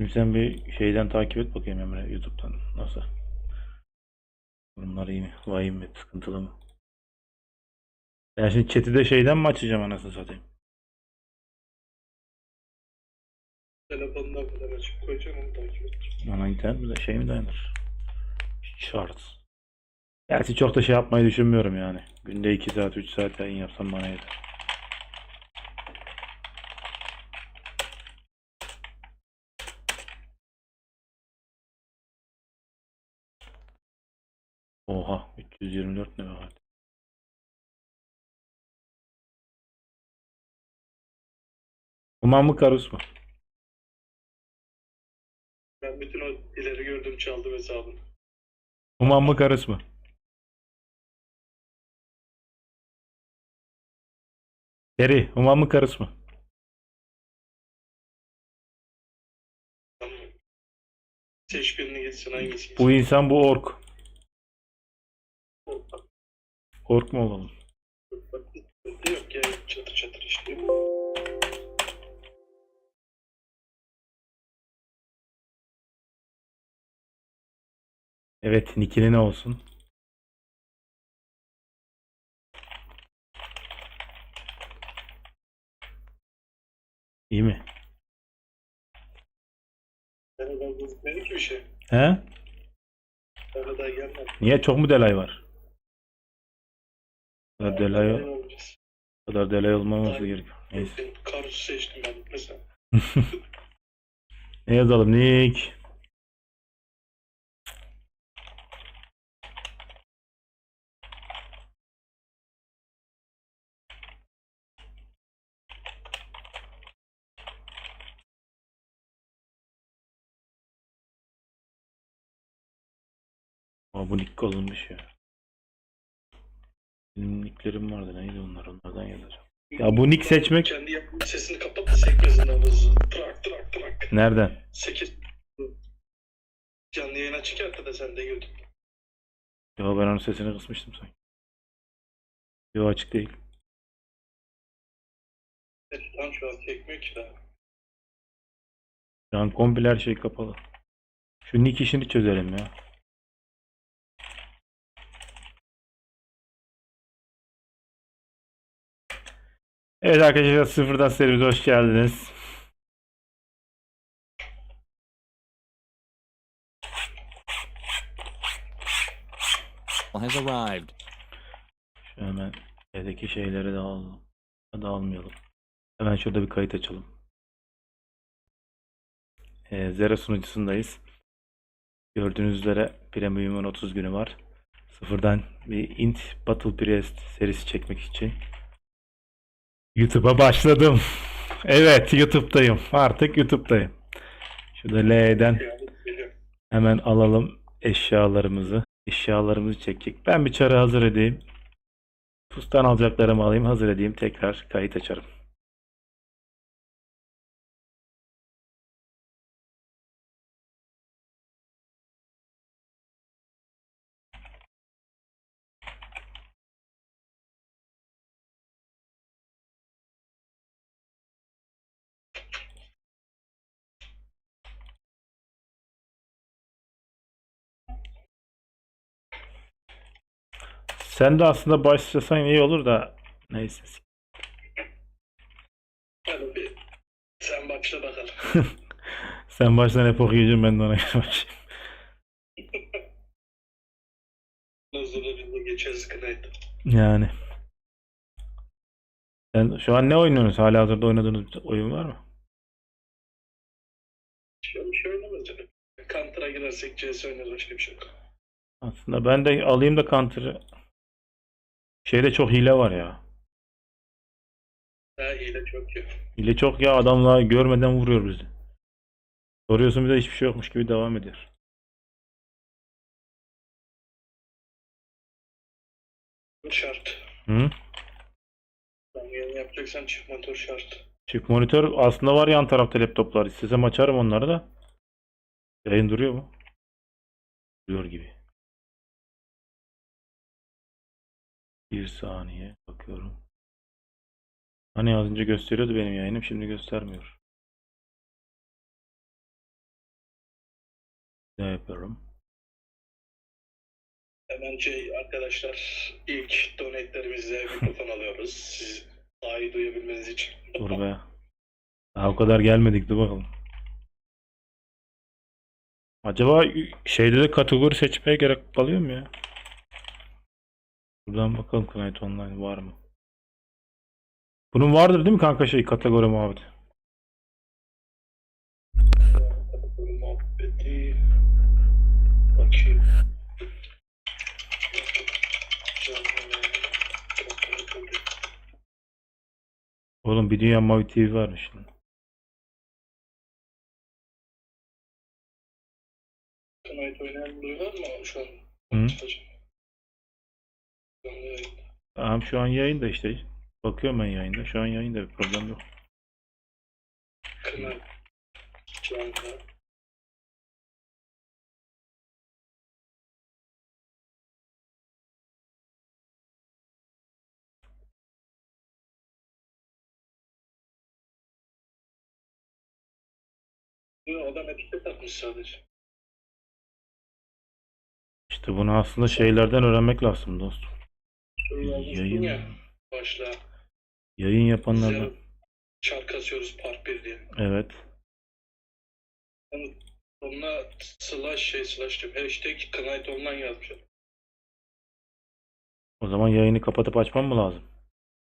Şimdi sen bir şeyden takip et bakayım Emre YouTube'dan nasıl? Bunlar iyi mi? Vahim mi? Sıkıntılı mı? Ben şimdi chat'i de şeyden mi açacağım anasını satayım? Telefondan falan açıp koyacağım onu takip et. Bana internet mi de şey mi dayanır? Shorts. Gerçi çok da şey yapmayı düşünmüyorum yani. Günde 2 saat 3 saat yayın yapsam bana yeter. Oha 324 ne var? Uman mı Karus mu? Ben bütün o ileri gördüğüm çaldım hesabını. Uman mı Karus mu? Eri, Uman mı Karus mu? Seç birini gitsin hangisi Bu insan bu ork. Ork mu olalım? Yok ya çatır çatır işte. Evet, Nikili ne olsun? İyi mi? Ben gözükmedi ki bir şey. He? Daha gelmedi. Niye çok mu delay var? Kadar delay, kadar delay olmaması gerekiyor. Neyse. Karus seçtim ben mesela. Ne yazalım? Nick. Aa, bu nick olunmuş ya. Benim nicklerim vardı. Neydi onlar? Onlardan yazacağım. Ya bu nick seçmek Kendi yaptığın sesini kapat da sekmezinden hızlı. Trak trak trak. nereden? 8 Canlı yayına çıkarttı da sen de YouTube. Ya ben onun sesini kısmıştım sanki. Yo açık değil. Tam şu an çekmiyor ki daha. Şu an komple her şey kapalı. Şu nick işini çözelim ya. Evet arkadaşlar sıfırdan serimize hoş geldiniz. has arrived. Şu hemen evdeki şeyleri de alalım. Da almayalım. Hemen şurada bir kayıt açalım. Ee, Zero sunucusundayız. Gördüğünüz üzere Premium'un 30 günü var. Sıfırdan bir Int Battle Priest serisi çekmek için. YouTube'a başladım. Evet YouTube'dayım. Artık YouTube'dayım. Şurada L'den. Hemen alalım eşyalarımızı. Eşyalarımızı çekecek. Ben bir çarı hazır edeyim. Pustan alacaklarımı alayım hazır edeyim. Tekrar kayıt açarım. Sen de aslında başlasan iyi olur da neyse. Hadi sen başla bakalım. Sen baştan hep okuyucum ben de ona göre başlayayım. Geçeriz kınaydı. Yani. Sen şu an ne oynuyorsunuz? Hala hazırda oynadığınız bir oyun var mı? Şey, bir şey oynamaz canım. Counter'a girersek CS oynarız başka bir şey yok. Aslında ben de alayım da Counter'ı. Şeyde çok hile var ya. Daha hile çok yok. Hile çok ya adamla görmeden vuruyor bizi. Soruyorsun bir de hiçbir şey yokmuş gibi devam ediyor. Şart. Hı? Yapacaksan çift motor şart. Çift monitör aslında var yan tarafta laptoplar. İstesem açarım onları da. Yayın duruyor mu? Duruyor gibi. Bir saniye bakıyorum. Hani az önce gösteriyordu benim yayınım şimdi göstermiyor. Ne yapıyorum? Hemen şey arkadaşlar ilk donetlerimizle mikrofon alıyoruz. Siz daha iyi duyabilmeniz için. Dur be. Daha o kadar gelmedik dur bakalım. Acaba şeyde de kategori seçmeye gerek kalıyor mu ya? Buradan bakalım Knight Online var mı? Bunun vardır değil mi kanka şey kategori muhabbeti? Kategori muhabbeti. Bakayım. Oğlum bir dünya Mavi TV varmış. Knight oynayan var mı şu an? Hı? Yayında. Tamam şu an yayında işte. Bakıyorum ben yayında. Şu an yayında bir problem yok. Adam etiket atmış sadece. İşte bunu aslında şeylerden öğrenmek lazım dostum. Yayın, ya başla. yayın yapanlardan. Çark kasıyoruz part 1 diye. Evet. Onunla slash şey slash diyorum. Hashtag Knight Online yazmış. O zaman yayını kapatıp açmam mı lazım?